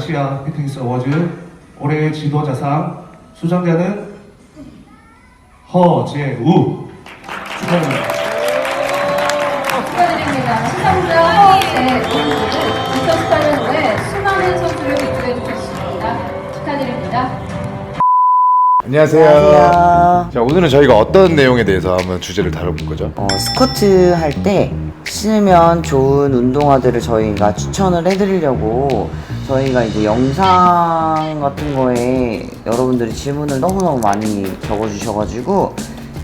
아시아 피트니스 어워즈 올해의 지도자상 수상자는 허재우 축하합니다. 축하드립니다. 시상자 허재 2018년도에 수많은 선수를 이끌어 주셨습니다. 축하드립니다. 안녕하세요. 안녕하세요. 자, 오늘은 저희가 어떤 내용에 대해서 한번 주제를 다뤄볼 거죠? 어, 스쿼트 할 때 신으면 좋은 운동화들을 저희가 추천을 해드리려고 저희가 이제 영상 같은 거에 여러분들이 질문을 너무너무 많이 적어주셔가지고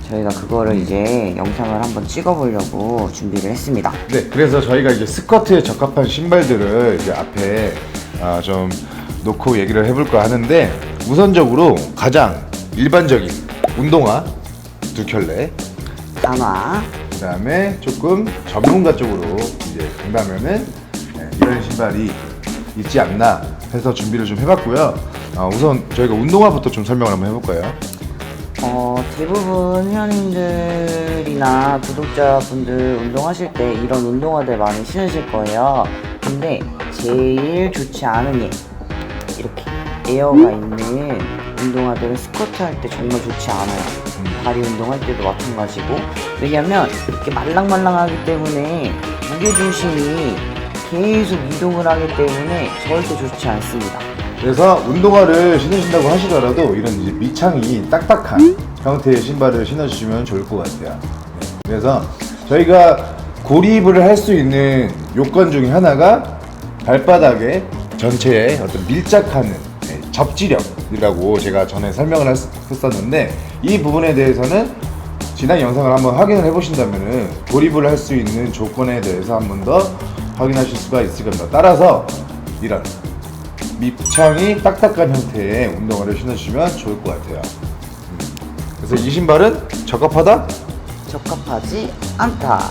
저희가 그거를 이제 영상을 한번 찍어보려고 준비를 했습니다. 네, 그래서 저희가 이제 스쿼트에 적합한 신발들을 이제 앞에 아, 좀 놓고 얘기를 해볼까 하는데 우선적으로 가장 일반적인 운동화 두 켤레, 단화, 그 다음에 조금 전문가 쪽으로 이제 간다면은 네, 이런 신발이 있지 않나 해서 준비를 좀 해봤고요. 아, 우선 저희가 운동화부터 좀 설명을 한번 해볼까요? 어, 대부분 회원님들이나 구독자분들 운동하실 때 이런 운동화들 많이 신으실 거예요. 근데 제일 좋지 않은 예 이렇게 에어가 있는 운동화들은 스쿼트 할 때 정말 좋지 않아요. 다리 운동할 때도 마찬가지고 왜냐면 이렇게 말랑말랑하기 때문에 무게중심이 계속 이동을 하기 때문에 절대 좋지 않습니다. 그래서 운동화를 신으신다고 하시더라도 이런 이제 밑창이 딱딱한 형태의 신발을 신어주시면 좋을 것 같아요. 네. 그래서 저희가 고립을 할 수 있는 요건 중에 하나가 발바닥에 전체에 어떤 밀착하는 네, 접지력이라고 제가 전에 설명을 했- 했었는데 이 부분에 대해서는 지난 영상을 한번 확인을 해보신다면은 고립을 할 수 있는 조건에 대해서 한번 더 확인하실 수가 있을 겁니다. 따라서 이런 밑창이 딱딱한 형태의 운동화를 신어주시면 좋을 것 같아요. 음. 그래서 이 신발은 적합하다? 적합하지 않다.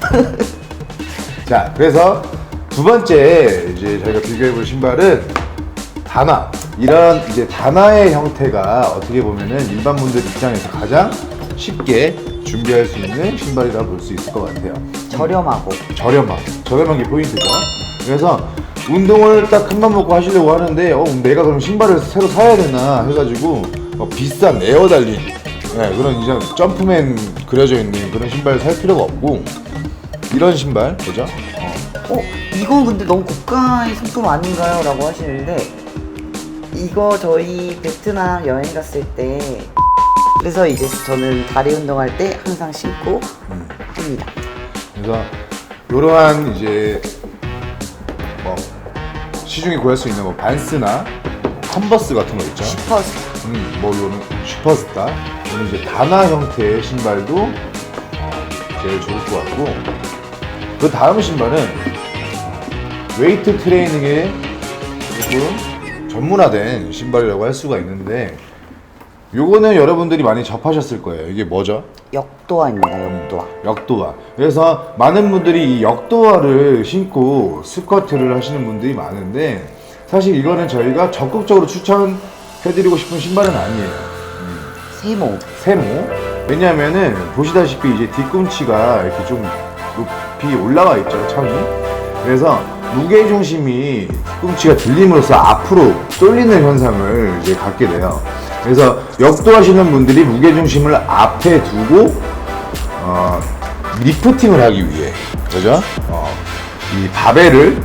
자, 그래서 두 번째 이제 저희가 비교해 볼 신발은 단화. 이런 이제 단화의 형태가 어떻게 보면은 일반 분들 입장에서 가장 쉽게 준비할 수 있는 신발이라 볼 수 있을 것 같아요. 저렴하고 저렴한 저렴한 게 포인트죠. 그래서 운동을 딱 큰맘 먹고 하시려고 하는데 어 내가 그럼 신발을 새로 사야 되나 해가지고 어, 비싼 에어 달린 네, 그런 이제 점프맨 그려져 있는 그런 신발 살 필요가 없고 이런 신발. 어, 어? 이건 근데 너무 고가의 상품 아닌가요? 라고 하시는데 이거 저희 베트남 여행 갔을 때 그래서 이제 저는 다리 운동할 때 항상 신고 합니다. 그래서 이러한 이제 뭐 시중에 구할 수 있는 뭐 반스나 컨버스 같은 거 있죠. 슈퍼스 음, 뭐 요는 슈퍼스타. 요는 이제 단화 형태의 신발도 어, 제일 좋을 것 같고. 그 다음 신발은 웨이트 트레이닝에 조금 전문화된 신발이라고 할 수가 있는데 요거는 여러분들이 많이 접하셨을 거예요. 이게 뭐죠? 역도화입니다 역도화 역도화. 그래서 많은 분들이 이 역도화를 신고 스쿼트를 하시는 분들이 많은데 사실 이거는 저희가 적극적으로 추천해드리고 싶은 신발은 아니에요. 세모. 세모. 왜냐면은 보시다시피 이제 뒤꿈치가 이렇게 좀 높이 올라와 있죠 창이. 그래서 무게 중심이 뒤꿈치가 들림으로써 앞으로 쏠리는 현상을 이제 갖게 돼요 그래서 역도하시는 분들이 무게 중심을 앞에 두고 어, 리프팅을 하기 위해 그죠 어, 이 바벨을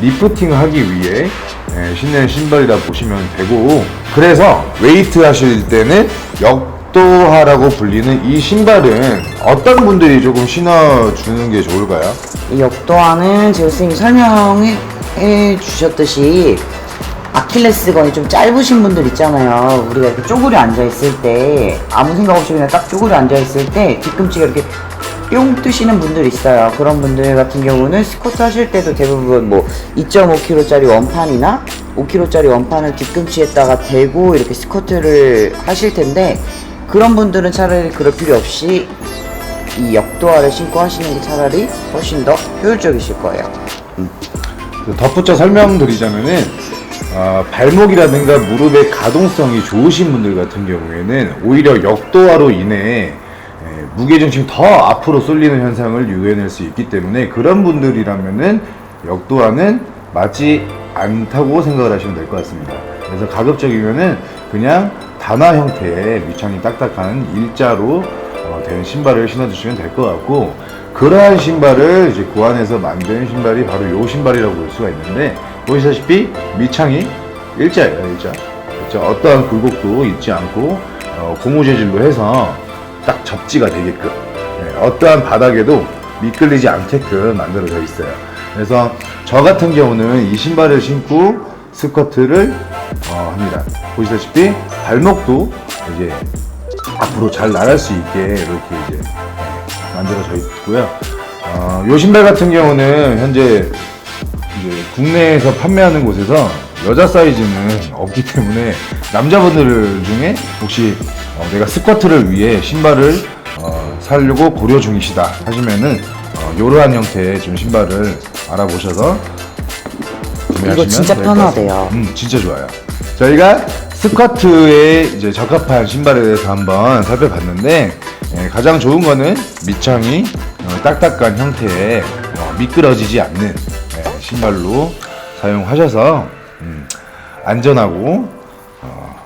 리프팅을 하기 위해 예, 신는 신발이라 보시면 되고 그래서 웨이트 하실 때는 역도화라고 불리는 이 신발은 어떤 분들이 조금 신어주는 게 좋을까요? 이 역도화는 제가 선생님이 설명해 주셨듯이 아킬레스건이 좀 짧으신 분들 있잖아요. 우리가 이렇게 쪼그려 앉아 있을 때 아무 생각 없이 그냥 딱 쪼그려 앉아 있을 때 뒤꿈치가 이렇게 뿅 뜨시는 분들 있어요. 그런 분들 같은 경우는 스쿼트 하실 때도 대부분 뭐 2.5kg짜리 원판이나 5kg짜리 원판을 뒤꿈치에다가 대고 이렇게 스쿼트를 하실 텐데 그런 분들은 차라리 그럴 필요 없이 이 역도화를 신고 하시는 게 차라리 훨씬 더 효율적이실 거예요. 그 덧붙여 설명드리자면은 어, 발목이라든가 무릎의 가동성이 좋으신 분들 같은 경우에는 오히려 역도화로 인해 에, 무게중심이 더 앞으로 쏠리는 현상을 유해낼 수 있기 때문에 그런 분들이라면은 역도화는 맞지 않다고 생각을 하시면 될 것 같습니다. 그래서 가급적이면은 그냥 단화 형태의 밑창이 딱딱한 일자로 어, 된 신발을 신어주시면 될 것 같고 그러한 신발을 이제 고안해서 만든 신발이 바로 이 신발이라고 볼 수가 있는데 보시다시피 밑창이 일자예요 일자 그렇죠? 어떠한 굴곡도 있지 않고 어, 고무 재질로 해서 딱 접지가 되게끔 네, 어떠한 바닥에도 미끌리지 않게끔 만들어져 있어요 그래서 저 같은 경우는 이 신발을 신고 스쿼트를 어, 합니다 보시다시피 발목도 이제 앞으로 잘 나갈 수 있게 이렇게 이제 네, 만들어져 있고요. 어, 요 신발 같은 경우는 현재 이제 국내에서 판매하는 곳에서 여자 사이즈는 없기 때문에 남자분들 중에 혹시 어, 내가 스쿼트를 위해 신발을 어, 사려고 고려 중이시다 하시면은 어, 이러한 형태의 좀 신발을 알아보셔서 구매하시면 이거 진짜 될것 같습니다. 편하대요. 음, 진짜 좋아요. 저희가 스쿼트에 이제 적합한 신발에 대해서 한번 살펴봤는데 예, 가장 좋은 거는 밑창이 어, 딱딱한 형태의 어, 미끄러지지 않는 예, 신발로 사용하셔서 음, 안전하고 어,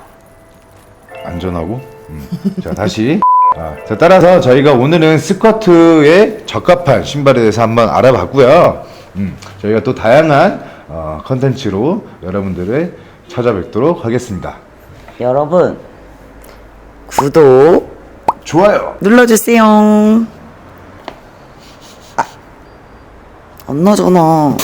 안전하고 음, 자 다시 아, 자, 따라서 저희가 오늘은 스쿼트에 적합한 신발에 대해서 한번 알아봤고요. 음, 저희가 또 다양한 어, 컨텐츠로 여러분들을 찾아뵙도록 하겠습니다. 여러분 구독 좋아요. 눌러주세요. 아, 안 나잖아.